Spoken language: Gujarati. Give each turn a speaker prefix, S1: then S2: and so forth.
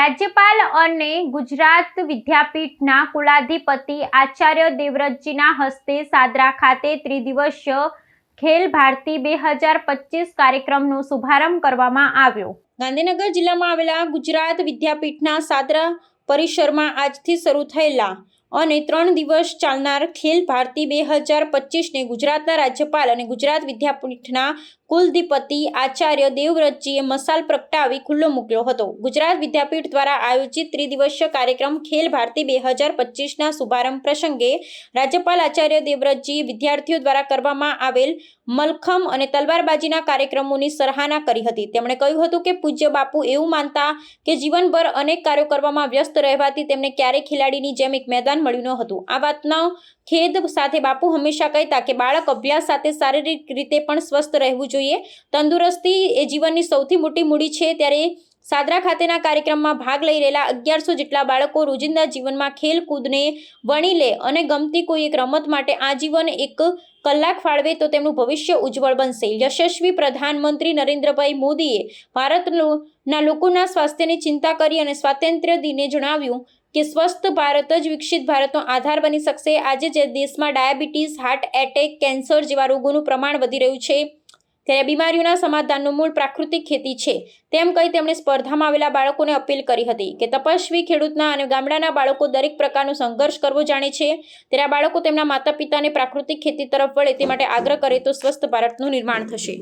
S1: રાજ્યપાલ અને ગુજરાત વિદ્યાપીઠના કુલાધિપતિ આચાર્ય દેવવ્રતજીના હસ્તે સાદરા ખાતે ત્રિદિવસીય ખેલ ભારતી બે હજાર પચીસ કાર્યક્રમનો શુભારંભ કરવામાં આવ્યો. ગાંધીનગર જિલ્લામાં આવેલા ગુજરાત વિદ્યાપીઠના સાદરા પરિસરમાં આજથી શરૂ થયેલા અને ત્રણ દિવસ ચાલનાર ખેલ ભારતી બે હજાર પચીસને ગુજરાતના રાજ્યપાલ અને ગુજરાત વિદ્યાપીઠના કુલધિપતિ આચાર્ય દેવવ્રતજીએ મસાલ પ્રગટાવી ખુલ્લો મૂક્યો હતો. ગુજરાત વિદ્યાપીઠ દ્વારા આયોજિત ત્રિદિવસીય કાર્યક્રમ ખેલ ભારતી બે હજાર પચીસના શુભારંભ પ્રસંગે રાજ્યપાલ આચાર્ય દેવવ્રતજીએ વિદ્યાર્થીઓ દ્વારા કરવામાં આવેલ મલખમ અને તલવારબાજીના કાર્યક્રમોની સરાહના કરી હતી. તેમણે કહ્યું હતું કે પૂજ્ય બાપુ એવું માનતા કે જીવનભર અનેક કાર્યો કરવામાં વ્યસ્ત રહેવાથી તેમને ક્યારેય ખેલાડીની જેમ એક મેદાન મળ્યું ન હતું. આ વાતનો ખેદ સાથે બાપુ હંમેશા કહેતા કે બાળક અભ્યાસ સાથે શારીરિક રીતે પણ સ્વસ્થ રહેવું જોઈએ. તંદુરસ્તી એ જીવનની સૌથી મોટી મૂડી છે. ત્યારે સાદરા ખાતેના કાર્યક્રમમાં ભાગ લઈ રહેલા અગિયારસો જેટલા બાળકો રોજિંદા જીવનમાં ખેલકૂદને વણી લે અને ગમતી કોઈ એક રમત માટે આજીવન એક કલાક ફાળવે તો તેમનું ભવિષ્ય ઉજ્જવળ બનશે. યશસ્વી પ્રધાનમંત્રી નરેન્દ્રભાઈ મોદીએ ભારતના લોકોના સ્વાસ્થ્યની ચિંતા કરી અને સ્વાતંત્ર્ય દિને જણાવ્યું કે સ્વસ્થ ભારત જ વિકસિત ભારતનો આધાર બની શકશે. આજે જે દેશમાં ડાયાબિટીસ, હાર્ટ એટેક, કેન્સર જેવા રોગોનું પ્રમાણ વધી રહ્યું છે. ત્યારે બીમારીઓના સમાધાનનું મૂળ પ્રાકૃતિક ખેતી છે. તેમ કહી તેમણે સ્પર્ધામાં આવેલા બાળકોને અપીલ કરી હતી કે તપસ્વી, ખેડૂતના અને ગામડાના બાળકો દરેક પ્રકારનો સંઘર્ષ કરવો જાણે છે. ત્યારે આ બાળકો તેમના માતા પિતાને પ્રાકૃતિક ખેતી તરફ વળે તે માટે આગ્રહ કરે તો સ્વસ્થ ભારતનું નિર્માણ થશે.